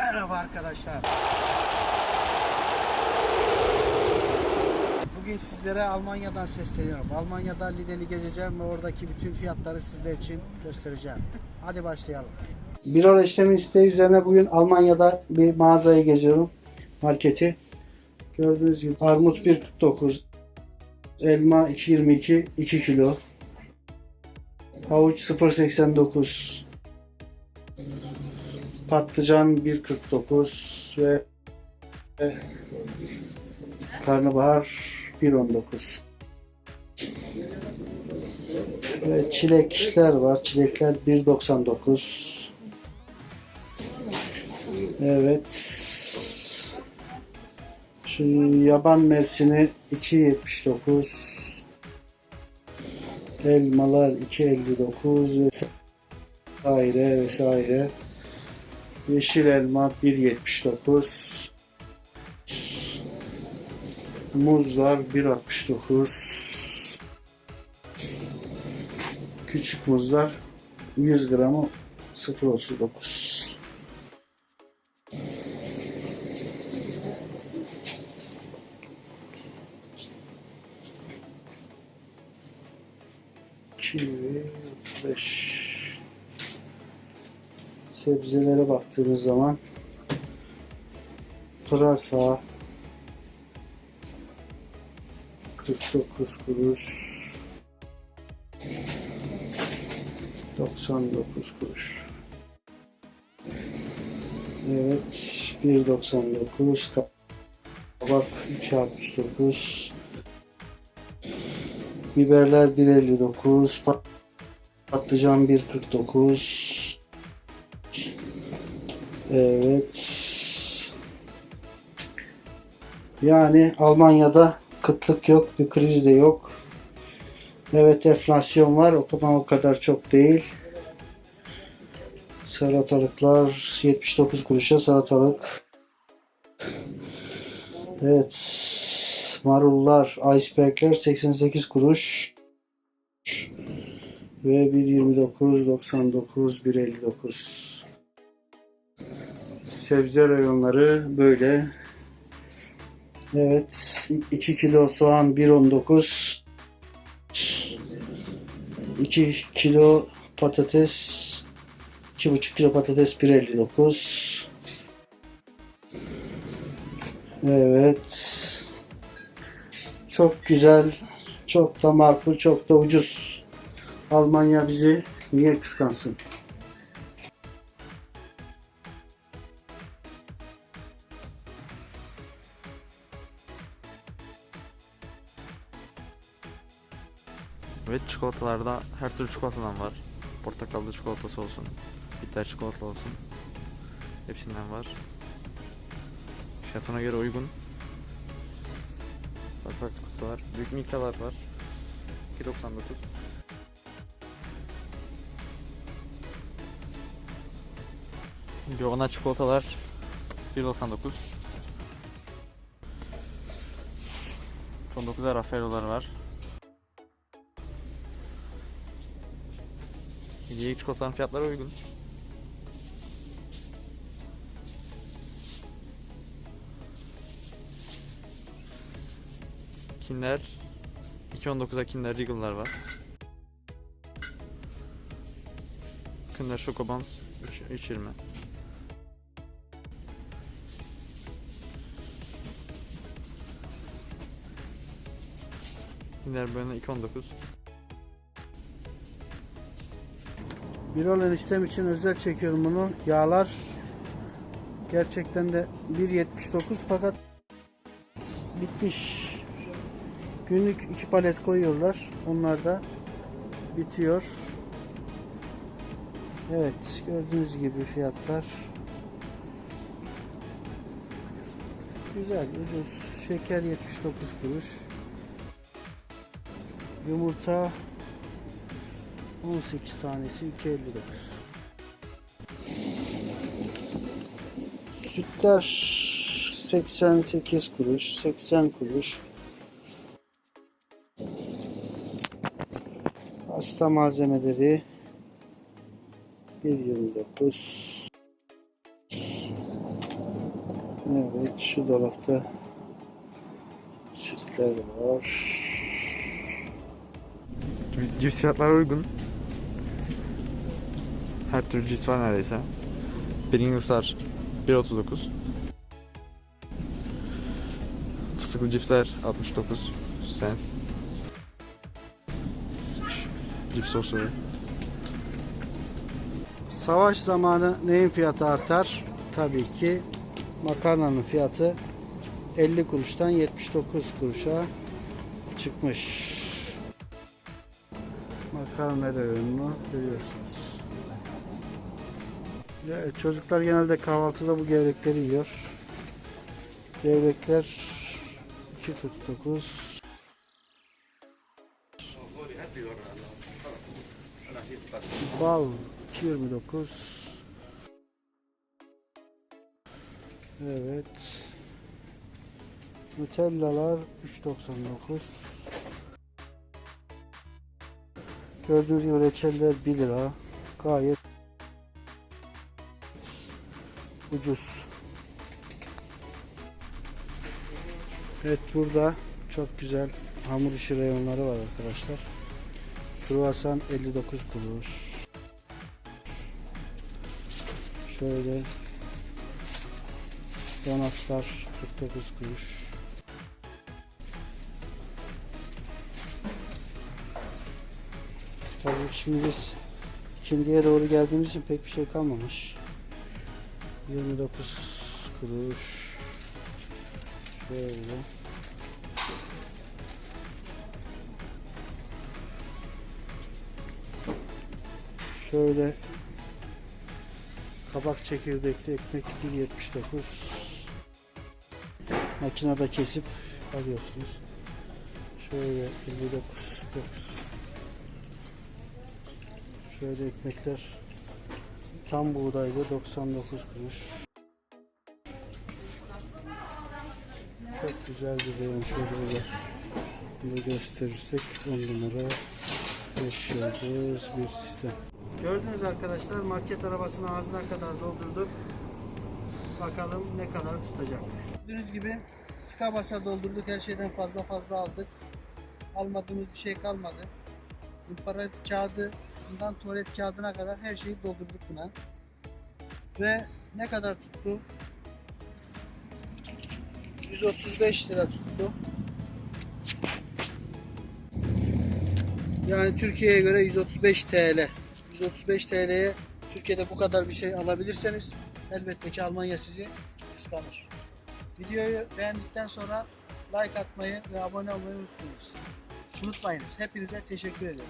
Merhaba arkadaşlar. Bugün sizlere Almanya'dan sesleniyorum. Almanya'da Lidl'i gezeceğim ve oradaki bütün fiyatları sizler için göstereceğim. Hadi başlayalım. Bir ara işlemi isteği üzerine bugün Almanya'da bir mağazayı geziyorum. Marketi. Gördüğünüz gibi armut 1.49 elma 2.22 2 kilo havuç 0.89 patlıcan 1.49 ve ve karnabahar 1.19 ve çilekler var. Çilekler 1.99 Evet. Şu yaban mersini 2.79 Elmalar 2.59 vesaire vesaire. Yeşil elma 1.79 Muzlar 1.69 Küçük muzlar 100 gramı 0.39 Kivi 5 Sebzelere baktığımız zaman pırasa 49 kuruş 99 kuruş. Evet 1.99 kabak 2.69 biberler 1.59 pat- patlıcan 1.49 Evet yani Almanya'da kıtlık yok, bir kriz de yok. Evet enflasyon var ama o kadar çok değil. Salatalıklar 79 kuruşa salatalık. Evet. Marullar, icebergler 88 kuruş. Ve 1.29, 99, 1.59. Sebze reyonları böyle. Evet. 2 kilo soğan 1.19. 2 kilo patates 2,5 kilo patates 1.59. Evet. Çok güzel, çok da makul, çok da ucuz. Almanya bizi niye kıskansın? Evet çikolatalarda her türlü çikolatadan var. Portakallı çikolatası olsun, bitter çikolata olsun. Hepsinden var. Fiyatına göre uygun. Bak bak kutular. Büyük milkalar var. 2.99. Yovana çikolatalar 1.99. Son 9'a Raffaello'lar var. Hediye çikolatanın fiyatları uygun. Kinder 2.19'a Kinder Regal'lar var. Kinder Chocobons 3.20 Kinder Bueno 2.19 Bir olan işlem için özel çekiyorum bunu. Yağlar gerçekten de 1.79 fakat bitmiş. Günlük iki palet koyuyorlar. Onlar da bitiyor. Evet gördüğünüz gibi fiyatlar. Güzel ucuz. Şeker 79 kuruş. Yumurta 18 tanesi 2.59. Sütler 88 kuruş, 80 kuruş. Pasta malzemeleri 1.29 Evet şu dolapta sütler var. Cips fiyatları uygun. Her türlü cips var neredeyse. Pringles'lar 1.39. Fıstıklı cipsler 69 cent. Cips sosu. Savaş zamanı neyin fiyatı artar? Tabii ki makarnanın fiyatı 50 kuruştan 79 kuruşa çıkmış. Makarna reyonunu görüyorsunuz. Çocuklar genelde kahvaltıda bu gevrekleri yiyor. Gevrekler 2.49 Bal 29 Evet. Nutellalar 3.99 Gördüğünüz gibi reçeller 1 lira. Gayet ucuz Evet burada çok güzel hamur işi reyonları var arkadaşlar Kruvasan 59 kuruş. Şöyle donatlar 49 kuruş. Tabii şimdi biz ikindiye doğru geldiğimiz için pek bir şey kalmamış. 29 kuruş. Şöyle. Şöyle kabak çekirdekli ekmek 1.79 makinede kesip alıyorsunuz. Şöyle 59 9 Şöyle ekmekler tam buğdaylı 99 kuruş. Çok güzel bir reyon şöyle. Bunu gösterirsek 10 numara 5 yıldız bir sistem. Gördünüz arkadaşlar market arabasını ağzına kadar doldurduk. Bakalım ne kadar tutacak. Gördüğünüz gibi tıka basa doldurduk. Her şeyden fazla fazla aldık. Almadığımız bir şey kalmadı. Zımpara kağıdından tuvalet kağıdına kadar her şeyi doldurduk buna. Ve ne kadar tuttu? 135 lira tuttu. Yani Türkiye'ye göre 135 TL. 135 TL'ye Türkiye'de bu kadar bir şey alabilirseniz elbette ki Almanya sizi kıskanır. Videoyu beğendikten sonra like atmayı ve abone olmayı unutmayınız. Unutmayınız. Hepinize teşekkür ederim.